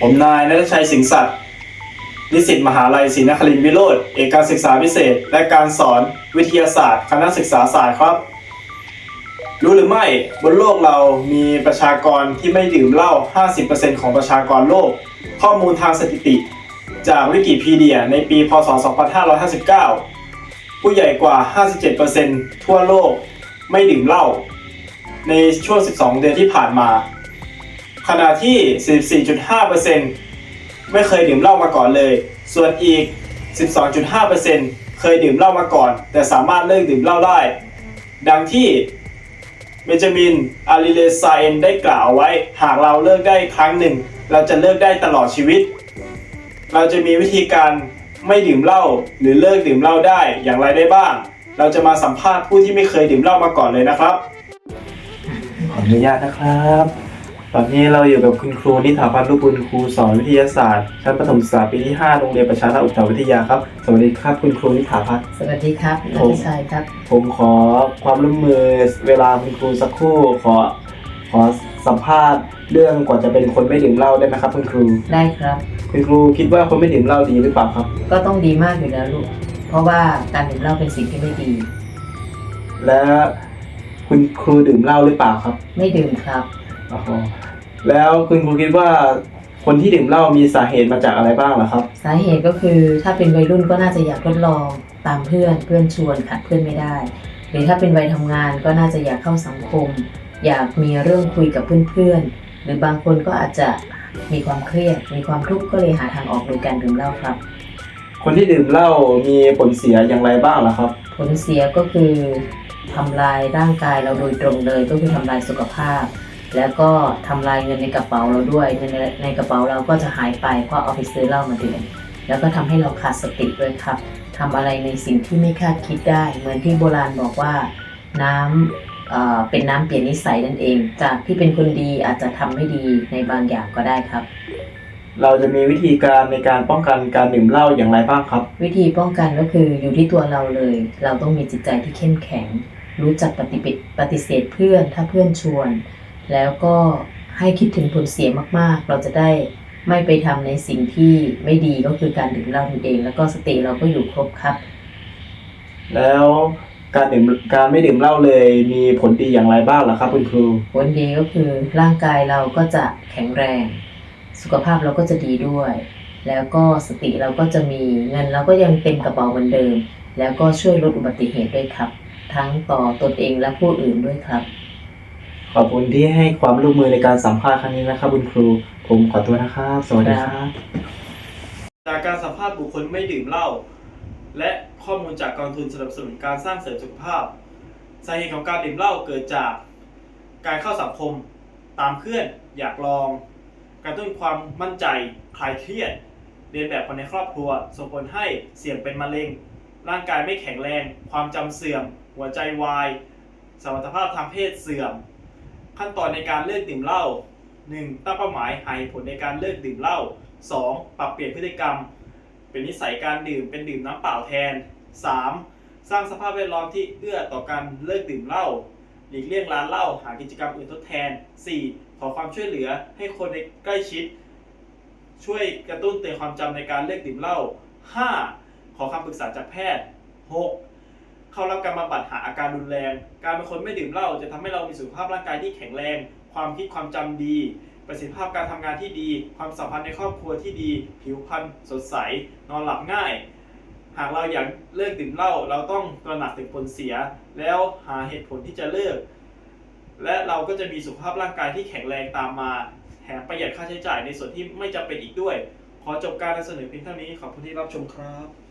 ผมนายนัทชัยสิงห์สัตย์นิสิตมหาลัยศรีนครินทร์วิโรธเอกการศึกษาพิเศษ และการสอนวิทยาศาสตร์ คณะศึกษาศาสตร์ครับ รู้หรือไม่บนโลกเรามีประชากรที่ไม่ดื่มเหล้า 50%ของประชากรโลก ข้อมูลทางสถิติ จากวิกิพีเดียในปี พศ 2559 ผู้ใหญ่กว่า 57%ทั่วโลกไม่ดื่มเหล้าในช่วง 12 เดือนที่ผ่านมา ขณะที่ 44.5%ไม่เคยดื่มเหล้ามาก่อนเลย ส่วนอีก 12.5%เคยดื่มเหล้ามาก่อน แต่สามารถเลิกดื่มเหล้าได้ ดังที่เบนจามิน อาริเลซาเอนได้กล่าวเอาไว้ หากเราเลิกได้ครั้งหนึ่ง เราจะเลิกได้ตลอดชีวิต เราจะมีวิธีการไม่ดื่มเหล้าหรือเลิกดื่มเหล้าได้อย่างไรได้บ้าง เราจะมาสัมภาษณ์ผู้ที่ไม่เคยดื่มเหล้ามาก่อนเลยนะครับ ขออนุญาตนะครับ ตอนนี้เราอยู่กับคุณครูนิถาพันธ์ลูกบุญครูสอนวิทยาศาสตร์ชั้นประถมศึกษาปีที่ 5 โรงเรียนประชาราษฎร์อุตสาหวิทยาครับ สวัสดีครับคุณครูนิถาพันธ์ สวัสดีครับนัผมทชัยครับ ผมขอความร่วมมือเวลาคุณครูสักครู่ขอขอสัมภาษณ์เรื่องกว่าจะเป็นคนไม่ดื่มเหล้าได้ไหมครับ คุณครู ได้ครับ คุณครูคิดว่าคนไม่ดื่มเหล้าดีหรือเปล่าครับ ก็ต้องดีมากอยู่แล้วลูก เพราะว่าการดื่มเหล้าเป็นสิ่งที่ไม่ดี และคุณครูดื่มเหล้าหรือเปล่าครับ ไม่ดื่มครับอ๋อ แล้วคุณครูคิดว่าคนที่ดื่มเหล้ามีสาเหตุมาจากอะไรบ้างเหรอครับ สาเหตุก็คือถ้าเป็นวัยรุ่นก็น่าจะอยากทดลองตามเพื่อนเพื่อนชวนขัดเพื่อนไม่ได้ หรือถ้าเป็นวัยทำงานก็น่าจะอยากเข้าสังคม อยากมีเรื่องคุยกับเพื่อนๆหรือบางคนก็อาจจะมีความเครียด มีความทุกข์ก็เลยหาทางออกโดยการดื่มเหล้าครับ คนที่ดื่มเหล้ามีผลเสียอย่างไรบ้างเหรอครับ ผลเสียก็คือทำลายร่างกายเราโดยตรงเลยก็คือทำลายสุขภาพ แล้วก็ทำลายเงินในกระเป๋าเราด้วยเงินในในกระเป๋าเราก็จะหายไปเพราะเอาไปซื้อเหล้ามาดื่มแล้วก็ทำให้เราขาดสติด้วยครับทำอะไรในสิ่งที่ไม่คาดคิดได้ เหมือนที่โบราณบอกว่าน้ำเอ่อเป็นน้ำเปลี่ยนนิสัยนั่นเอง จากที่เป็นคนดีอาจจะทำไม่ดีในบางอย่างก็ได้ครับ เราจะมีวิธีการในการป้องกันการดื่มเหล้าอย่างไรบ้างครับ วิธีป้องกันก็คืออยู่ที่ตัวเราเลย เราต้องมีจิตใจที่เข้มแข็ง รู้จักปฏิบัติปฏิเสธเพื่อนถ้าเพื่อนชวน แล้วก็ให้คิดถึงผลเสียมากๆ เราจะได้ไม่ไปทำในสิ่งที่ไม่ดีก็คือการดื่มเหล้านั่นเอง แล้วก็สติเราก็อยู่ครบครับ แล้วการดื่มการไม่ดื่มเหล้าเลยมีผลดีอย่างไรบ้างเหรอครับคุณครู ผลดีก็คือร่างกายเราก็จะแข็งแรง สุขภาพเราก็จะดีด้วย แล้วก็สติเราก็จะมีเงินเราก็ยังเต็มกระเป๋าเหมือนเดิม แล้วก็ช่วยลดอุบัติเหตุด้วยครับ ทั้งต่อตนเองและผู้อื่นด้วยครับ ขอบคุณที่ให้ความร่วมมือในการสัมภาษณ์ครั้งนี้นะครับคุณครู ผมขอตัวนะครับ สวัสดีครับ จากการสัมภาษณ์บุคคลไม่ดื่มเหล้าและข้อมูลจากกองทุนสนับสนุนการสร้างเสริมสุขภาพสาเหตุของการดื่มเหล้าเกิดจากการเข้าสังคมตามเพื่อนอยากลองกระตุ้นความมั่นใจคลายเครียด เรียนแบบคนในครอบครัวส่งผลให้เสี่ยงเป็นมะเร็ง ร่างกายไม่แข็งแรง ความจำเสื่อม หัวใจวายสมรรถภาพทางเพศเสื่อม ขั้นตอนในการเลิกดื่มเหล้า 1. ตั้งเป้าหมายหาเหตุผลในการเลิกดื่มเหล้า 2. ปรับเปลี่ยนพฤติกรรม เป็นนิสัยการดื่มเป็นดื่มน้ำเปล่าแทน 3. สร้างสภาพแวดล้อมที่เอื้อต่อการเลิกดื่มเหล้าหลีกเลี่ยงร้านเหล้าหากิจกรรมอื่นทดแทน 4. ขอความช่วยเหลือให้คนในใกล้ชิด ช่วยกระตุ้นเตือนความจำในการเลิกดื่มเหล้า 5. ขอคำปรึกษาจากแพทย์ 6. เข้ารับการบำบัดหาอาการรุนแรง การเป็นคนไม่ดื่มเหล้าจะทำให้เรามีสุขภาพร่างกายที่แข็งแรง ความคิดความจำดี ประสิทธิภาพการทำงานที่ดี ความสัมพันธ์ในครอบครัวที่ดี ผิวพรรณสดใส นอนหลับง่าย หากเราอยากเลิกดื่มเหล้าเราต้องตระหนักถึงผลเสีย แล้วหาเหตุผลที่จะเลิก และเราก็จะมีสุขภาพร่างกายที่แข็งแรงตามมาแถมประหยัดค่าใช้จ่ายในส่วนที่ไม่จำเป็นอีกด้วย ขอจบการนำเสนอเพียงเท่านี้ ขอบคุณที่รับชมครับ